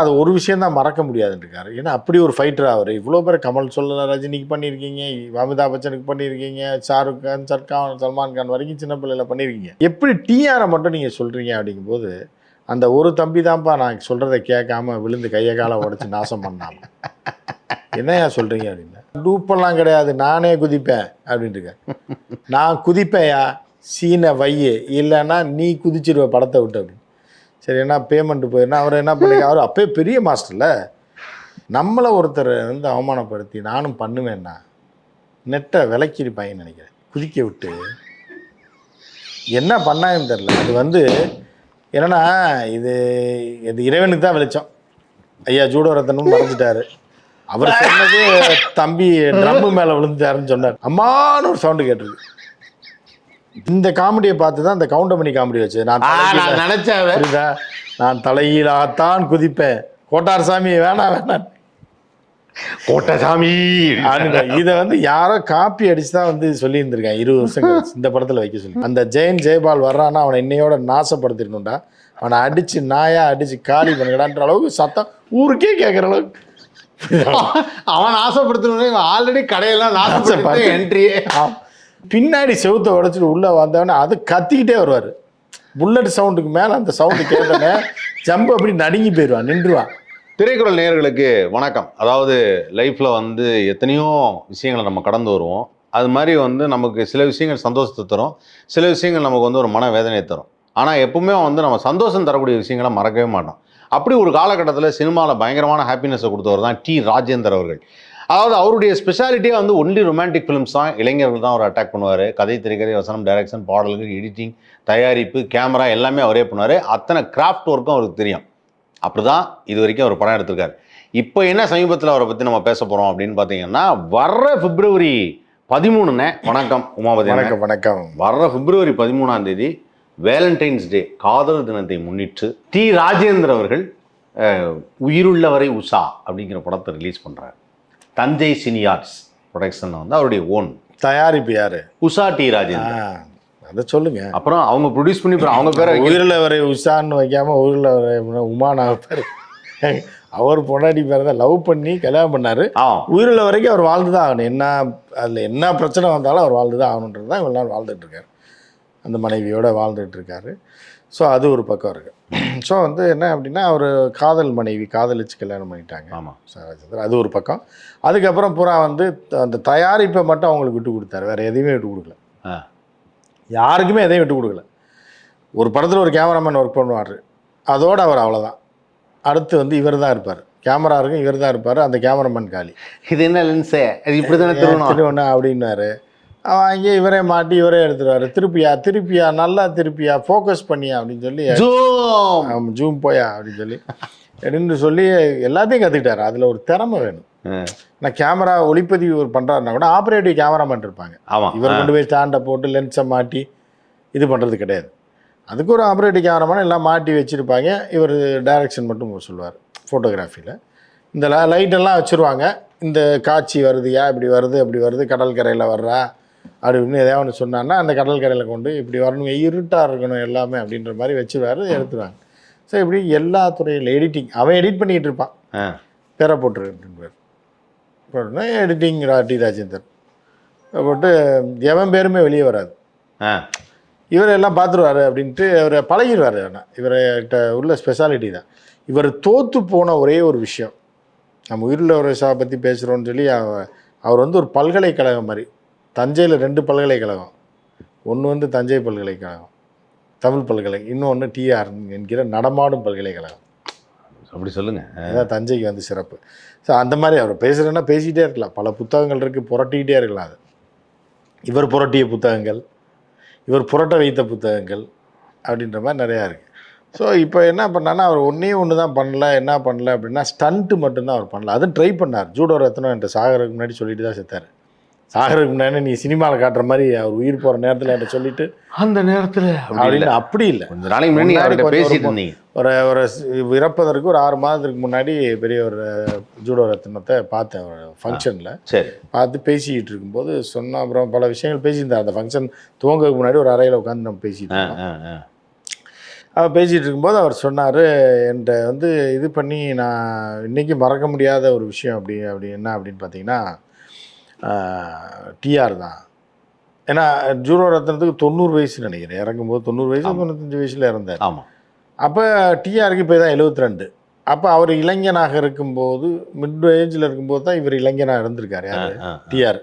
அது ஒரு விஷயம் தான் மறக்க முடியாதுன்றிருக்காரு ஏன்னா அப்படி ஒரு ஃபைட்டர் அவர். இவ்வளோ பேர் கமல் சொல்ல ரஜினிக்கு பண்ணியிருக்கீங்க. அமிதாப் பச்சனுக்கு பண்ணியிருக்கீங்க. ஷாருக் கான் சர்கான் சல்மான் கான் வரைக்கும் சின்ன பிள்ளைல பண்ணியிருக்கீங்க. எப்படி டிஆரை மட்டும் நீங்கள் சொல்கிறீங்க அப்படிங்கும்போது அந்த ஒரு தம்பி தான்ப்பா நான் சொல்கிறத கேட்காம விழுந்து கையை காலை உடச்சி நாசம் பண்ணாம. என்னையா சொல்கிறீங்க அப்படின்னா. டூப்பெல்லாம் கிடையாது. நானே குதிப்பேன் அப்படின்ட்டு நான் குதிப்பேயா சீனை வையு. இல்லைன்னா நீ குதிச்சிருவ படத்தை விட்டு அப்படின்னு. சரி என்ன பேமெண்ட் போயிருந்தா அவர் என்ன பண்ணி அவர் அப்பயே பெரிய மாஸ்டர்ல நம்மளை ஒருத்தர் வந்து அவமானப்படுத்தி நானும் பண்ணுவேன்னா நெட்டை விளக்கிருப்பாங்கன்னு நினைக்கிறேன். குதிக்க விட்டு. என்ன பண்ணாங்கன்னு தெரில அது வந்து என்னன்னா இது இது இறைவனுக்கு தான் வெளிச்சம். ஐயா ஜூடோரத்தனும் மறைஞ்சிட்டாரு அவர் சொன்னது தம்பி ட்ரம்மு மேலே விழுந்துட்டாருன்னு சொன்னார். அம்மான்னு ஒரு சவுண்டு கேட்டிருக்கு. இந்த காமெடியை பார்த்து தான் இந்த கவுண்டமணி காமெடி வச்சு நான் நினைச்சேன் புரியுதா? நான் தலையிலாத்தான் குதிப்பேன். கோட்டார் சாமி வேணாம் வேணாம். கோட்டசாமி இதை வந்து யாரோ காப்பி அடிச்சு தான் வந்து சொல்லியிருந்திருக்கேன் இருபது வருஷம் கழிச்சு இந்த படத்தில் வைக்க சொல்லி. அந்த ஜெயன் ஜெயபால் வர்றான்னா அவனை இன்னையோட நாசப்படுத்திடணும்டா. அவனை அடிச்சு நாயா அடிச்சு காலி பண்ணுங்கடான்ற அளவுக்கு சத்தம் ஊருக்கே கேட்குற அளவுக்கு. அவன் ஆசைப்படுத்தணும் ஆல்ரெடி கடையெல்லாம் நாசப்படுத்த. என்ட்ரியே. பின்னாடி செவுத்த உடச்சிட்டு உள்ளே வந்தவொடனே அது கத்திக்கிட்டே வருவார். புல்லட் சவுண்டுக்கு மேலே அந்த சவுண்டு கேட்டோன்னே ஜம்பு அப்படி நடுங்கி போயிடுவான் நின்றுவான் திரைக்குறள் நேயர்களுக்கு வணக்கம். அதாவது லைஃப்பில் வந்து எத்தனையோ விஷயங்களை நம்ம கடந்து வருவோம். அது மாதிரி வந்து நமக்கு சில விஷயங்கள் சந்தோஷத்தை தரும். சில விஷயங்கள் நமக்கு வந்து ஒரு மன வேதனையை தரும். ஆனால் எப்பவுமே வந்து நம்ம சந்தோஷம் தரக்கூடிய விஷயங்களை மறக்கவே மாட்டோம் அப்படி ஒரு காலகட்டத்தில் சினிமாவில் பயங்கரமான ஹாப்பினஸை கொடுத்தவர் தான் டி ராஜேந்தர் அவர்கள். அதாவது அவருடைய ஸ்பெஷாலிட்டியே வந்து ஒன்லி ரொமான்டிக் ஃபிலிம்ஸ் தான். இளைஞர்கள் தான் அவர் அட்டாக் பண்ணுவார். கதை திரைக்கதை வசனம் டைரக்ஷன் பாடல்கள் எடிட்டிங் தயாரிப்பு கேமரா எல்லாமே அவரே பண்ணுவார். அத்தனை கிராஃப்ட் ஒர்க்கும் அவருக்கு தெரியும். அப்படிதான் இது வரைக்கும் அவர் படம் எடுத்திருக்காரு. இப்போ என்ன சமீபத்தில் அவரை பற்றி நம்ம பேச போகிறோம் அப்படின்னு பார்த்தீங்கன்னா வர்ற பிப்ரவரி பதிமூணுண்ணே வணக்கம் உமாபதி. வணக்கம் வணக்கம். வர்ற பிப்ரவரி பதிமூணாம் தேதி வேலண்டைன்ஸ் டே காதலர் தினத்தை முன்னிட்டு டி. ராஜேந்தர் அவர்கள் உயிருள்ளவரை உஷா அப்படிங்கிற படத்தை ரிலீஸ் பண்ணுறாரு தஞ்சை சினியார்ட்ஸ் ப்ரொடக்ஷன் வந்து அவருடைய ஓன். தயாரிப்பு யாரு? உஷா டி ஆ, ராஜேந்தர் அதை சொல்லுங்க. அப்புறம் அவங்க ப்ரொடியூஸ் பண்ணி அவங்க பேரை உயிரில் வரை உஷான்னு வைக்காம உயிரில் வரை உமானா பேர். அவர் பொண்டாட்டி பேர் தான் லவ் பண்ணி கல்யாணம் பண்ணாரு. உயிரில் வரைக்கும் அவர் வாழ்ந்து தான் ஆகணும். என்ன அதில் என்ன பிரச்சனை வந்தாலும் அவர் வாழ்ந்து தான் ஆகணுன்றது தான் இவ்வளோ நாள் வாழ்ந்துட்டு இருக்காரு. அந்த மனைவியோட வாழ்ந்துட்டு இருக்காரு. ஸோ அது ஒரு பக்கம் இருக்கு. ஸோ வந்து என்ன அப்படின்னா அவர் காதல் மனைவி காதலிச்சு கல்யாணம் பண்ணிட்டாங்க. ஆமாம் சரச்சந்திரன் அது ஒரு பக்கம். அதுக்கப்புறம் பூரா வந்து அந்த தயாரிப்பை மட்டும் அவங்களுக்கு விட்டு கொடுத்தாரு. வேற எதையுமே விட்டு கொடுக்கல. யாருக்குமே எதையும் விட்டு கொடுக்கல. ஒரு படத்தில் ஒரு கேமராமேன் ஒர்க் பண்ணுவார். அதோட அவர் அவ்வளோதான் அடுத்து வந்து இவர் தான் இருப்பார். கேமரா இருக்கும் இவர் தான் இருப்பார். அந்த கேமராமேன் காலி. இது என்ன லென்ஸு அது இப்படி தானே திருவணும் திருவண்ணா அப்படின்னாரு. அவன் அங்கே இவரே மாட்டி இவரே எடுத்துருவாரு. திருப்பியா திருப்பியா நல்லா திருப்பியா ஃபோக்கஸ் பண்ணியா அப்படின்னு சொல்லி ஜூம்! ஜூம் போயா அப்படின்னு சொல்லி அப்படின்னு சொல்லி எல்லாத்தையும் கற்றுக்கிட்டாரு அதில் ஒரு திறமை வேணும். நான் கேமரா ஒளிப்பதிவு பண்ணுறாருனா கூட ஆப்ரேட்டிவ் கேமராமேன் இருப்பாங்க. ஆமாம் இவர் கொண்டு போய் ஸ்டாண்டை போட்டு லென்ஸை மாட்டி இது பண்ணுறது கிடையாது. அதுக்கு ஒரு ஆப்ரேட்டிவ் கேமராமேன் எல்லாம் மாட்டி வச்சுருப்பாங்க. இவர் டைரக்ஷன் மட்டும் சொல்லுவார் ஃபோட்டோகிராஃபியில் இந்த லைட்டெல்லாம் வச்சுருவாங்க. இந்த காட்சி வருதுயா இப்படி வருது அப்படி வருது கடல் கரையில் வர்றா அப்படின்னு எதாவது ஒன்று சொன்னான்னா அந்த கடல் கரையில் கொண்டு இப்படி வரணும் இருட்டாக இருக்கணும் எல்லாமே அப்படின்ற மாதிரி வச்சுருவாரு எடுத்துருவாங்க. ஸோ இப்படி எல்லா துறையில் எடிட்டிங் அவன் எடிட் பண்ணிக்கிட்டு இருப்பான். பேரை போட்டுருக்குன்னு பேர் போட்டுனா எடிட்டிங் டி ராஜேந்தர் போட்டு எவன் பேருமே வெளியே வராது. இவர் எல்லாம் பார்த்துருவாரு அப்படின்ட்டு அவரை பழகிடுவார் ஆனால் இவர்கிட்ட உள்ள ஸ்பெஷாலிட்டி தான். இவர் தோத்து போன ஒரே ஒரு விஷயம். நம்ம உயிரில் ஒரு சா பற்றி பேசுகிறோன்னு சொல்லி அவ- அவர் வந்து ஒரு பல்கலைக்கழகம் மாதிரி. தஞ்சையில் ரெண்டு பல்கலைக்கழகம் ஒன்று வந்து தஞ்சை பல்கலைக்கழகம் தமிழ் பல்கலை. இன்னொன்று டிஆர் என்கிற நடமாடும் பல்கலைக்கழகம் அப்படி சொல்லுங்க. அதுதான் தஞ்சைக்கு வந்து சிறப்பு. ஸோ அந்த மாதிரி அவர் பேசுகிறேன்னா பேசிக்கிட்டே இருக்கலாம். பல புத்தகங்கள் இருக்குது புரட்டிக்கிட்டே இருக்கலாம் அது. இவர் புரட்டிய புத்தகங்கள் இவர் புரட்ட வைத்த புத்தகங்கள் அப்படின்ற மாதிரி நிறையா இருக்குது ஸோ இப்போ என்ன பண்ணான்னா அவர் ஒன்றே ஒன்று தான் பண்ணல. என்ன பண்ணல அப்படின்னா ஸ்டண்ட்டு மட்டும்தான் அவர் பண்ணல. அதுவும் ட்ரை பண்ணார். ஜூடோ ரத்னம் என்கிட்ட சாகருக்கு முன்னாடி சொல்லிட்டு தான் செத்தார். சாகருக்கு முன்னாடி நீ சினிமாவில் காட்டுற மாதிரி அவர் உயிர் போகிற நேரத்தில் என்கிட்ட சொல்லிட்டு அந்த நேரத்தில் அப்படின்னு அப்படி இல்லை. கொஞ்ச நாளைக்கு முன்னாடி கொஞ்சம் பேசிட்டு ஒரு இருந்தீங்க. ஒரு ஒரு இறப்பதற்கு ஒரு ஆறு மாதத்துக்கு முன்னாடி பெரிய ஒரு ஜூடோ ரத்னத்தை பார்த்தேன் ஒரு ஃபங்க்ஷனில் சரி. பார்த்து பேசிக்கிட்டு இருக்கும்போது சொன்ன அப்புறம் பல விஷயங்கள் பேசியிருந்தார் அந்த ஃபங்க்ஷன் துவங்கறதுக்கு முன்னாடி ஒரு அறையில் உட்காந்து நம்ம பேசிட்டு அவர் பேசிகிட்டு இருக்கும்போது அவர் சொன்னார் என்கிட்ட வந்து இது பண்ணி நான் இன்றைக்கி மறக்க முடியாத ஒரு விஷயம் அப்படி அப்படி என்ன? அப்படின்னு பார்த்தீங்கன்னா டிஆர் தான். ஏன்னா ஜூரோ ரத்னத்துக்கு தொண்ணூறு வயசு நினைக்கிறேன். இறங்கும்போது தொண்ணூறு வயசு தொண்ணூத்தஞ்சு வயசில் இறந்தார். ஆமாம் அப்போ டிஆருக்கு இப்போ தான் எழுபத்தி ரெண்டு அப்போ அவர் இளைஞனாக இருக்கும்போது மிட் ஏஜில் இருக்கும்போது தான் இவர் இளைஞனாக இருந்திருக்காரு யார்? டிஆர்.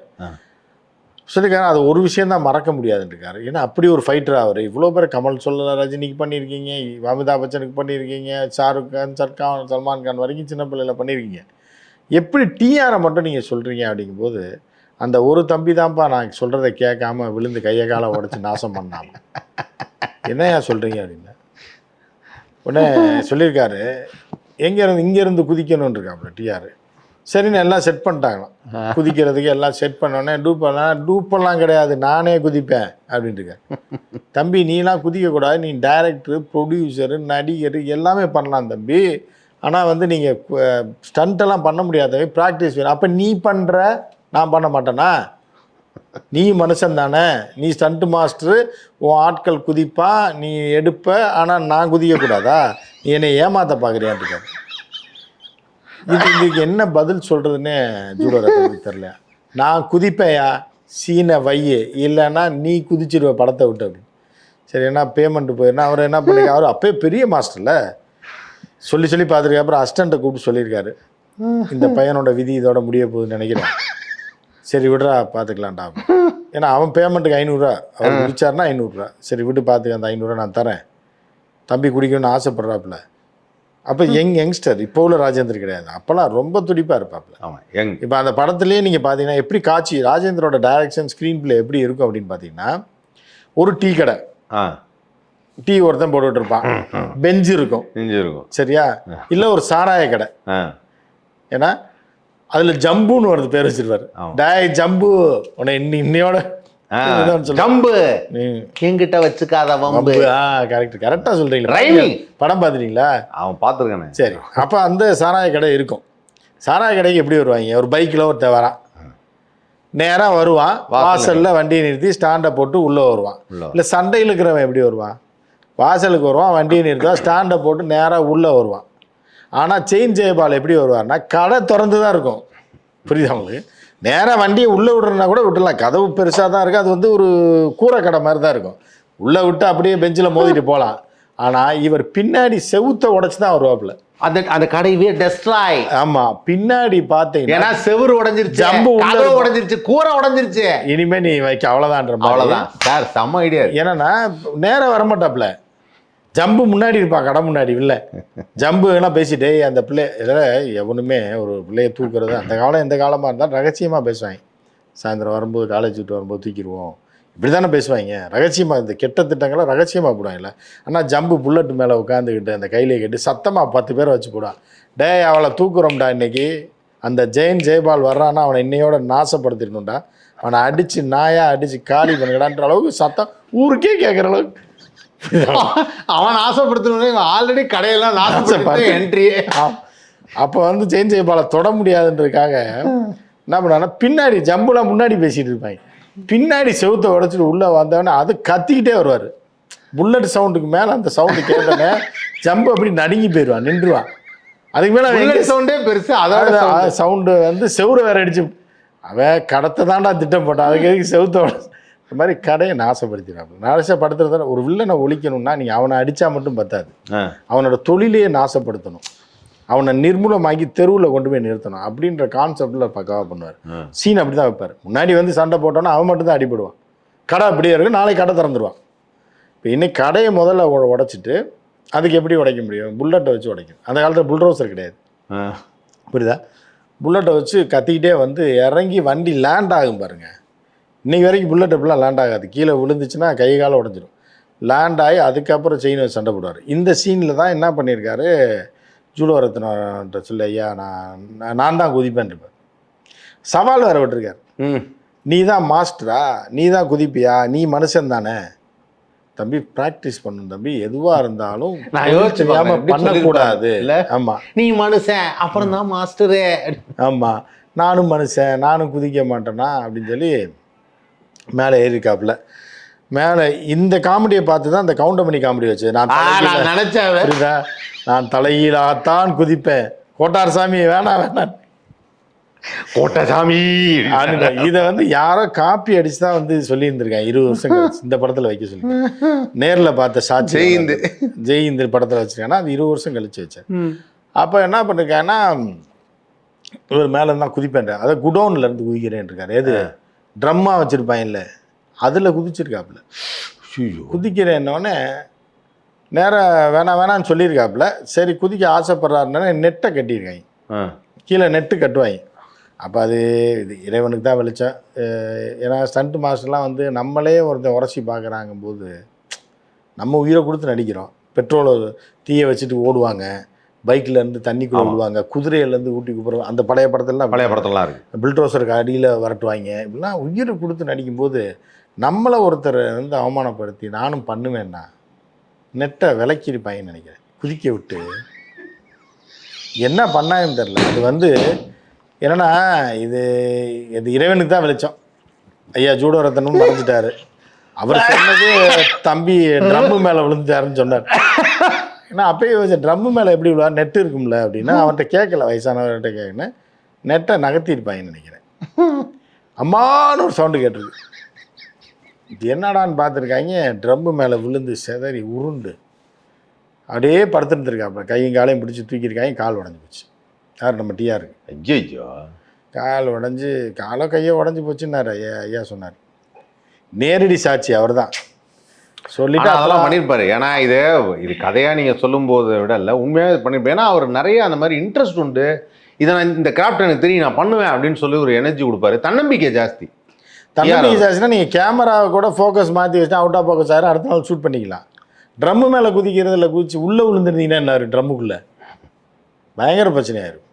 சொல்லியிருக்காரு அது ஒரு விஷயம் தான் மறக்க முடியாதுன்றிருக்காரு ஏன்னா அப்படி ஒரு ஃபைட்டர் அவர். இவ்வளோ பேர் கமல் சொல்ல ரஜினிக்கு பண்ணியிருக்கீங்க அமிதாப் பச்சனுக்கு பண்ணியிருக்கீங்க ஷாருக் கான் சர்கான் சல்மான் கான் வரைக்கும் சின்ன பிள்ளையில பண்ணியிருக்கீங்க. எப்படி டிஆரை மட்டும் நீங்கள் சொல்கிறீங்க அப்படிங்கும்போது அந்த ஒரு தம்பி தான்ப்பா நான் சொல்கிறத கேட்காம விழுந்து கையை காலை உடச்சி நாசம் பண்ணாமல் என்னையா சொல்கிறீங்க அப்படின்னு. உடனே சொல்லியிருக்காரு எங்கேருந்து இங்கேருந்து குதிக்கணும்னு இருக்காப்புல டிஆர் சரின்னு எல்லாம் செட் பண்ணிட்டாங்களாம். குதிக்கிறதுக்கு எல்லாம் செட் பண்ணோடனே டூப்பெல்லாம் டூப்பெல்லாம் கிடையாது நானே குதிப்பேன் அப்படின்ட்டு இருக்காரு. தம்பி நீலாம் குதிக்கக்கூடாது நீ டைரக்டரு ப்ரொடியூசரு நடிகர் எல்லாமே பண்ணலாம் தம்பி. ஆனால் வந்து நீங்கள் ஸ்டண்ட்டெல்லாம் பண்ண முடியாது ப்ராக்டிஸ் வேணும். அப்போ நீ பண்ணுற நான் பண்ண மாட்டேனா? நீ மனுஷன் தானே. நீ ஸ்டண்ட் மாஸ்டரு உன் ஆட்கள் குதிப்பா நீ எடுப்ப ஆனால் நான் குதிக்கக்கூடாதா நீ என்னை ஏமாத்த பார்க்குறியான்னு இது இதுக்கு என்ன பதில் சொல்கிறதுன்னு ஜூடோ தெரில நான் குதிப்பேயா? சீனை வையு. இல்லைன்னா நீ குதிச்சிருவ படத்தை விட்டு அப்படின்னு. சரி என்ன பேமெண்ட் போயிருந்தா அவர் என்ன பண்ணிக்க அவர் அப்பயே பெரிய மாஸ்டர்ல சொல்லி சொல்லி பார்த்துருக்காரு அப்புறம் அஸ்டண்ட்டை கூப்பிட்டு சொல்லியிருக்காரு. இந்த பையனோட விதி இதோட முடிய போகுதுன்னு நினைக்கிறேன். சரி விடுறா பார்த்துக்கலாம்டா ஏன்னா அவன் பேமெண்ட்டுக்கு ஐநூறுரூவா. அவர் குடிச்சாருன்னா ஐநூறுரூவா. சரி விட்டு பார்த்துக்க அந்த ஐநூறுரூவா நான் தரேன். தம்பி குடிக்கணும்னு ஆசைப்படுறாப்புல. அப்போ யங் யங்ஸ்டர் இப்போ உள்ள ராஜேந்தர் கிடையாது. அப்போல்லாம் ரொம்ப துடிப்பாக இருப்பாப்புல. ஆமாம் யங். இப்போ அந்த படத்துலேயே நீங்கள் பார்த்தீங்கன்னா எப்படி காட்சி ராஜேந்திரோட டைரக்ஷன் ஸ்க்ரீன் ப்ளே எப்படி இருக்கும் அப்படின்னு பார்த்தீங்கன்னா ஒரு டீ கடை. ஆ. டீ ஒருத்தன் போட்டுட்டு இருப்பான். பெஞ்சு இருக்கும். நெஞ்சு இருக்கும். சரியா? இல்லை ஒரு சாராய கடை. ஆ. ஏன்னா அதில் ஜம்புன்னு வருது பேர் வச்சிருப்பாரு. டாய் ஜம்பு. உன்னை இன்னி இன்னையோட ம். என்கிட்ட வச்சுக்காத வம்பு. ஜம்பு கரெக்ட் கரெக்டாக சொல்கிறீங்களா. படம் பார்த்துட்டீங்களா? அவன் பார்த்துருக்கானே. சரி. அப்போ அந்த சாராய கடை இருக்கும். சாராய கடைக்கு எப்படி வருவாங்க? ஒரு பைக்கில் ஒருத்தன் வரான். நேராக வருவான். வாசல்ல. வண்டியை நிறுத்தி ஸ்டாண்டை போட்டு உள்ளே வருவான். இல்லை சண்டையில் இருக்கிறவன் எப்படி வருவான்? வாசலுக்கு வருவான் வண்டியை நிறுத்துவான் ஸ்டாண்டை போட்டு நேராக உள்ளே வருவான். ஆனால் செயின் ஜெயபால் எப்படி வருவார்னா கடை திறந்து தான் இருக்கும். புரியுதா உங்களுக்கு? நேராக வண்டியை உள்ளே விடுறதுனா கூட விட்டுலாம் கதவு பெருசாக தான் இருக்கும் அது வந்து ஒரு கூரை கடை மாதிரி தான் இருக்கும். உள்ளே விட்டு அப்படியே பெஞ்சில் மோதிட்டு போகலாம் ஆனால் இவர் பின்னாடி செவுத்தை உடச்சி தான் வருவாப்புல. அந்த அந்த கடையவே டெஸ்ட்ராய் ஆமா பின்னாடி பார்த்தீங்கன்னா ஏன்னா செவுரு உடைஞ்சிருச்சு. ஜம்பு உள்ள. உடைஞ்சிருச்சு. கூரை உடைஞ்சிருச்சு. இனிமே நீ வைக்க அவ்வளோதான்ற மாதிரி. அவ்வளவுதான். சார் செம்ம ஐடியா ஏன்னா நேரா வரமாட்டாப்ல ஜம்பு முன்னாடி இருப்பான் கடை முன்னாடி இல்லை ஜம்பு எல்லாம் பேசிட்டே அந்த பிள்ளை இதில் எவனுமே ஒரு பிள்ளையை தூக்குறது அந்த காலம் எந்த காலமாக இருந்தாலும் ரகசியமாக பேசுவாங்க. சாயந்தரம் வரும்போது காலேஜ் விட்டு வரும்போது தூக்கிடுவோம். இப்படி தானே பேசுவாங்க. ரகசியமாக இந்த கெட்ட திட்டங்களை ரகசியமாக போடுவாங்கல்ல. ஆனால் ஜம்பு புல்லட்டு மேலே உட்காந்துக்கிட்டு அந்த கையிலே கட்டி சத்தமாக பத்து பேரை வச்சு போடுவான். டேய் அவளை தூக்குறோம்டா இன்னைக்கு. அந்த ஜெயின் ஜெயபால் வர்றான்னா அவனை இன்னையோட நாசப்படுத்திடணும்டா. அவனை அடித்து நாயா அடித்து காலி பண்ணுங்கடான்ற அளவுக்கு சத்தம் ஊருக்கே கேட்குற அளவுக்கு அவன் ஆசைப்படுத்தணும் ஆல்ரெடி கடையெல்லாம் நாசப்படுத்தி. என்ட்ரி. அப்போ வந்து ஜெயின் ஜெயபாலை தொட முடியாதுன்றதுக்காக என்ன பண்ணான்னா பின்னாடி ஜம்புலாம் முன்னாடி பேசிட்டு இருப்பாங்க பின்னாடி செவுத்தை உடைச்சிட்டு உள்ளே வந்தவொடனே அது கத்திக்கிட்டே வருவார் புல்லட் சவுண்டுக்கு மேலே அந்த சவுண்டு கேட்டோன்னே ஜம்பு அப்படி நடுங்கி போயிடுவான் நின்றுவான் அதுக்கு மேலே சவுண்டே பெருசு sound. சவுண்டு வந்து செவுரை வேற அடிச்சு அவன் கடத்தை தாண்டா திட்டம் போட்டான் அதுக்கு எதுக்கு செவுத்த இந்த மாதிரி கடையை நாசப்படுத்தினாங்க நாசப்படுத்துறத ஒரு வில்லனை ஒழிக்கணும்னா நீங்கள் அவனை அடித்தா மட்டும் பத்தாது. அவனோட தொழிலையே நாசப்படுத்தணும் அவனை நிர்மூலமாக்கி தெருவில் கொண்டு போய் நிறுத்தணும். அப்படின்ற கான்செப்டில் பக்காவாக பண்ணுவார். சீன் அப்படி தான் வைப்பார். முன்னாடி வந்து சண்டை போட்டோன்னா அவன் மட்டும் தான் அடிபடுவான். கடை அப்படியே இருக்கு நாளைக்கு கடை திறந்துருவான். இப்போ இன்னைக்கு கடையை முதல்ல உட- உடைச்சிட்டு அதுக்கு எப்படி உடைக்க முடியும்? புல்லட்டை வச்சு உடைக்கணும். அந்த காலத்தில் புல்ரோசர் கிடையாது. புரியுதா? புல்லட்டை வச்சு கத்திக்கிட்டே வந்து இறங்கி வண்டி லேண்ட் ஆகும் பாருங்க. இன்னைக்கு வரைக்கும் புல்லட் எப்படிலாம் லேண்ட் ஆகாது. கீழே விழுந்துச்சுன்னா கை கால உடஞ்சிரும். லேண்ட் ஆகி அதுக்கப்புறம் செயின் வச்சு சண்டை போடுவார். இந்த சீனில் தான் என்ன பண்ணியிருக்காரு ஜூலோ ரத்னன்ற சொல்லி ஐயா நான் நான் தான் குதிப்பேன் இருப்பார் சவால் வேறு விட்டுருக்காரு. ம். நீ தான் மாஸ்டரா? நீ தான் குதிப்பியா? நீ மனுஷன் தானே? தம்பி ப்ராக்டிஸ் பண்ணணும் தம்பி. எதுவாக இருந்தாலும் நான் யோசிச்சு பண்ணக்கூடாது? ஆமாம் நீ மனுஷன் அப்புறம் தான் மாஸ்டரு. ஆமாம் நானும் மனுஷன் நானும் குதிக்க மாட்டேனா? அப்படின்னு சொல்லி மேலே ஏறிக்காப்புல மேலே இந்த காமெடியை பார்த்து தான் அந்த கவுண்டமணி காமெடி வச்சு நான் நினைச்சேன் புரியுதா? நான் தலையிலாத்தான் குதிப்பேன். கோட்டார் சாமி வேணாம் வேணாம். கோட்டசாமி இதை வந்து யாரோ காப்பி அடிச்சு தான் வந்து சொல்லியிருந்திருக்கேன் இருபது வருஷம் கழிச்சு. இந்த படத்துல வைக்க சொல்லி. நேர்ல பார்த்த சாட்சி ஜெயந்த். ஜெயிந்து படத்துல வச்சிருக்கேன்னா அது இருபது வருஷம் கழிச்சு வச்சேன். அப்போ என்ன பண்ணிருக்காங்கன்னா இவர் மேலே இருந்தால் குதிப்பேன் அதை குடோன்ல இருந்து குதிக்கிறேன் இருக்காரு எது ட்ரம்மா வச்சிருப்பாங்கல்ல அதுல குதிச்சிருக்காப்புல. குதிக்கிறேன்னொடனே நேராக வேணாம் வேணாம்னு சொல்லியிருக்காப்புல சரி குதிக்க ஆசைப்படுறாருன்னா நெட்டை கட்டியிருக்காங்க. கீழே நெட்டு கட்டுவாங்க. அப்போ அது இது இறைவனுக்கு தான் வெளிச்சம். ஏன்னா ஸ்டண்ட் மாஸ்டர்லாம் வந்து நம்மளே ஒருத்தன் உரசி பார்க்குறாங்க போது நம்ம உயிரை கொடுத்து நடிக்கிறோம். பெட்ரோலை தீயை வச்சுட்டு ஓடுவாங்க. பைக்ல இருந்து தண்ணிக்குள்ள ஆமா. விடுவாங்க குதிரையிலேருந்து ஊட்டி கூப்பிடுவாங்க அந்த பழைய படத்துலலாம் பழைய படத்தெல்லாம் இருக்கு. பில்டோசருக்கு அடியில் வரட்டுவாங்க. இப்படிலாம் உயிரை கொடுத்து நடிக்கும்போது நம்மளை ஒருத்தர் வந்து அவமானப்படுத்தி நானும் பண்ணுவேன்னா நெட்டை விலக்கிருப்பாங்கன்னு நினைக்கிறேன். குதிக்க விட்டு. என்ன பண்ணாங்கன்னு தெரில அது வந்து என்னன்னா இது இது இறைவனுக்கு தான் வெளிச்சம். ஐயா ஜூடோரத்தனும் மறைஞ்சிட்டாரு. அவர் சொன்னது தம்பி ட்ரம்மு மேலே விழுந்துட்டாருன்னு சொன்னார். ஏன்னா அப்பயே ட்ரம்மு மேலே எப்படி விழுவா நெட் இருக்கும்ல அப்படின்னா அவன்கிட்ட கேட்கல வயசானவர்கிட்ட கேட்கணும் நெட்டை நகர்த்திருப்பாங்கன்னு நினைக்கிறேன். அம்மான்னு ஒரு சவுண்டு கேட்டிருக்கு. இது என்னடான்னு பார்த்துருக்காங்க ட்ரம்மு மேலே விழுந்து செதறி உருண்டு. அப்படியே படுத்துருந்துருக்காப்புல கையும் காலையும் பிடிச்சி தூக்கியிருக்காங்க கால் உடஞ்சி போச்சு. யார் நம்ம டிஆருக்கு ஐயோ கால் உடஞ்சி காலோ கையோ உடஞ்சி போச்சுன்னாரு ஐயா ஐயா சொன்னார். நேரடி சாட்சி அவர் தான் சொல்லிட்டு அதெல்லாம் பண்ணியிருப்பாரு ஏன்னா இது இது கதையா நீங்க சொல்லும் போதை விட இல்லை உண்மையாக பண்ணியிருப்பேன் ஏன்னா அவர் நிறைய அந்த மாதிரி இன்ட்ரெஸ்ட் உண்டு. இதை நான் இந்த கிராஃப்ட் எனக்கு தெரியும் நான் பண்ணுவேன் அப்படின்னு சொல்லி ஒரு எனர்ஜி கொடுப்பாரு. தன்னம்பிக்கை ஜாஸ்தி. தன்னம்பிக்கை சாட்சினா நீங்கள் கேமராவை கூட ஃபோக்கஸ் மாற்றி வச்சுட்டு அவுட் ஆஃப் ஃபோக்கஸ் ஆகிரும் அடுத்த நாள் ஷூட் பண்ணிக்கலாம். ட்ரம்மு மேலே குதிக்கிறதுல குதிச்சு உள்ளே விழுந்துருந்தீங்கன்னா என்ன ட்ரம்முக்குள்ளே பயங்கர பிரச்சனையாயிரும்.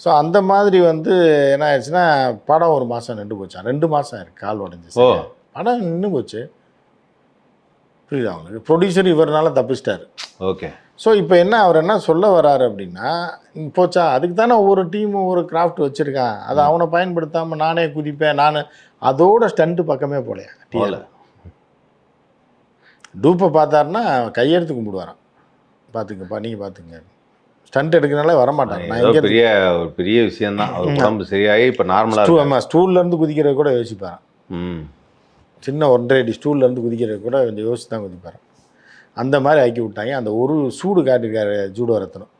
ஸோ அந்த மாதிரி வந்து என்ன ஆயிடுச்சுன்னா படம் ஒரு மாதம் நின்று போச்சான் ரெண்டு மாதம் ஆயிருக்கு கால் உடஞ்சி. ஓ. படம் நின்று போச்சு. புரியுதா? அவங்களுக்கு ப்ரொடியூசர் இவர்னால தப்பிச்சிட்டாரு. ஓகே ஸோ இப்போ என்ன அவர் என்ன சொல்ல வராரு அப்படின்னா போச்சா அதுக்கு தானே ஒவ்வொரு டீமும் ஒவ்வொரு கிராஃப்ட் வச்சுருக்கான். அதை அவனை பயன்படுத்தாமல் நானே குதிப்பேன் நான். அதோட ஸ்டண்ட்டு பக்கமே போலையா? போல. டூப்பை பார்த்தாருன்னா கையெடுத்து கும்பிடுவாராம். பார்த்துங்கப்பா நீங்கள் பார்த்துங்க. ஸ்டண்ட் எடுக்கிறனால வரமாட்டாங்க நான் இங்கே பெரிய ஒரு பெரிய விஷயம் தான் அவர் உடம்பு சரியாகி இப்போ நார்மலாக ஆமாம் ஸ்டூல்லேருந்து குதிக்கிறது கூட யோசிப்பாராம். ம். சின்ன ஒன்றரை அடி ஸ்டூல்லேருந்து குதிக்கிறது கூட கொஞ்சம் யோசித்து தான் குதிப்பார். அந்த மாதிரி ஆக்கி விட்டாங்க. அந்த ஒரு சூடு காட்டியிருக்காரு ஜூடோ ரத்னம்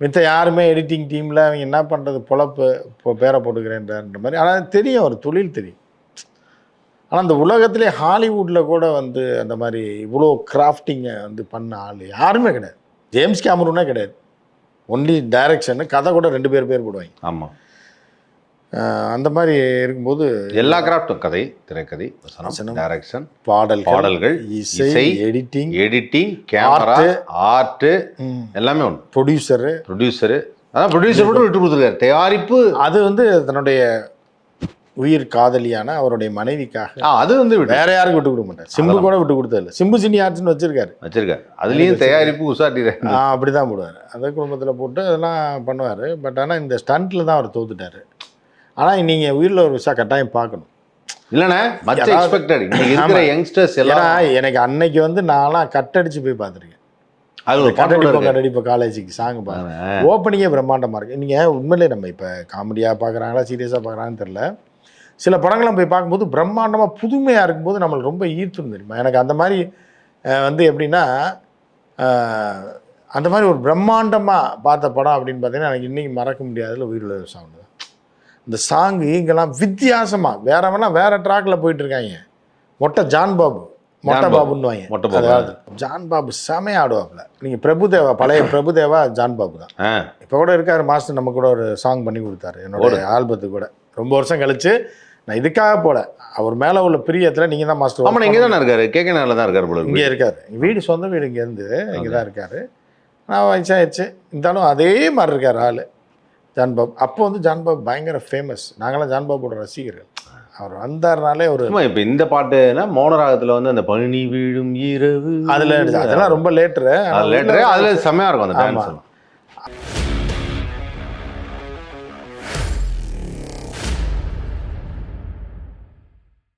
மித்த யாருமே எடிட்டிங் டீமில் அவங்க என்ன பண்ணுறது பொழப்பு இப்போ பேரை போட்டுக்கிறேன்ற மாதிரி. ஆனால் தெரியும் ஒரு தொழில் தெரியும். ஆனால் அந்த உலகத்திலே ஹாலிவுட்டில் கூட வந்து அந்த மாதிரி இவ்வளோ கிராஃப்டிங்கை வந்து பண்ண ஆள் யாருமே கிடையாது. ஜேம்ஸ் கேமரூனே கிடையாது. ஒன்லி டைரக்ஷனு கதை கூட ரெண்டு பேர் பேர் போடுவாங்க. ஆமாம் அந்த மாதிரி இருக்கும்போது எல்லா கிராஃப்டும் கதை திரைக்கதை வசனம். டைரக்ஷன் பாடல்கள் பாடல்கள் இசை எடிட்டிங் எடிட்டிங் கேமரா ஆர்ட்டு எல்லாமே ஒன்று ப்ரொடியூசரு ப்ரொடியூசரு அதான் ப்ரொடியூசர் மட்டும் விட்டு கொடுத்துருக்காரு. தயாரிப்பு. அது வந்து தன்னுடைய உயிர் காதலியான அவருடைய மனைவிக்காக. அது வந்து வேற யாருக்கும் விட்டு கொடுக்க மாட்டார். சிம்பு கூட விட்டு கொடுத்ததில்ல. சிம்பு சினி ஆர்ட்ஸ்னு வச்சிருக்காரு. வச்சிருக்காரு. அதுலேயும் தயாரிப்பு உசாட்டி ஆ, அப்படிதான் போடுவார். அதை குடும்பத்தில் போட்டு அதெல்லாம் பண்ணுவார். பட் ஆனால் இந்த ஸ்டண்ட்டில் தான் அவர் தோத்துட்டாரு. ஆனால் நீங்கள் உயிரில் ஒரு விஷயம் கட்டாயம் பார்க்கணும். இல்லைண்ணே எக்ஸ்பெக்டட் இருக்கிற. யங்ஸ்டர்ஸ் எல்லாம் எனக்கு அன்னைக்கு வந்து நான்லாம் கட்டடிச்சு போய் பார்த்துருக்கேன். அது கூட கட்டடிப்போம். கட்டடிப்போம் காலேஜுக்கு சாங் பாருங்க ஓப்பனிங்கே பிரம்மாண்டமாக இருக்குது நீங்கள் உண்மையிலே நம்ம இப்போ காமெடியாக பார்க்குறாங்களா சீரியஸாக பார்க்குறாங்கன்னு தெரில சில படங்கள்லாம் போய் பார்க்கும்போது பிரம்மாண்டமாக புதுமையாக இருக்கும்போது நம்மளுக்கு ரொம்ப ஈர்த்துன்னு தெரியுமா? எனக்கு அந்த மாதிரி வந்து எப்படின்னா அந்த மாதிரி ஒரு பிரம்மாண்டமாக பார்த்த படம் அப்படின்னு பார்த்தீங்கன்னா எனக்கு இன்றைக்கி மறக்க முடியாதுல உயிரிழ சவுண்டு இந்த சாங்கு இங்கெல்லாம் வித்தியாசமாக வேறவெல்லாம் வேற ட்ராக்ல போயிட்டு இருக்காங்க மொட்டை ஜான் பாபு மொட்டை ஜான் பாபு. பாபுன்னுவாங்க. மொட்டை பாபு. ஜான் பாபு செமையா ஆடுவாப்புல. நீங்கள் பிரபுதேவா பழைய பிரபுதேவா ஜான் பாபு தான். இப்போ கூட இருக்காரு மாஸ்டர் நம்ம கூட ஒரு சாங் பண்ணி கொடுத்தாரு. என்னோட ஆல்பத்துக்கு கூட. ரொம்ப வருஷம் கழிச்சு நான் இதுக்காக போல. அவர் மேலே உள்ள பிரியத்தில் நீங்கள் தான் மாஸ்டர் ஆமா இங்கே தானே இருக்காரு. கேட்க நேரில் தான் இருக்காரு போல இங்கே இருக்கு. இருக்காரு. வீடு சொந்த வீடு இங்கே இருந்து இங்கே தான் இருக்காரு. நான் வயசாகிடுச்சு இருந்தாலும் அதே மாதிரி இருக்கார் ஆள். ஜான்பாபு அப்போ வந்து ஜான்பாபு பயங்கர ஃபேமஸ் நாங்களாம் ஜான்பாபுவோட ரசிகர்கள். அவர் வந்தாருனாலே ஒரு இப்போ இந்த பாட்டுனா மௌனராகத்தில் வந்து அந்த பனி வீழும் இரவு. அதில் அதெல்லாம் ரொம்ப லேட்டரு லேட்டரு அதில் செம்மையா இருக்கும் அந்த. டான்ஸ்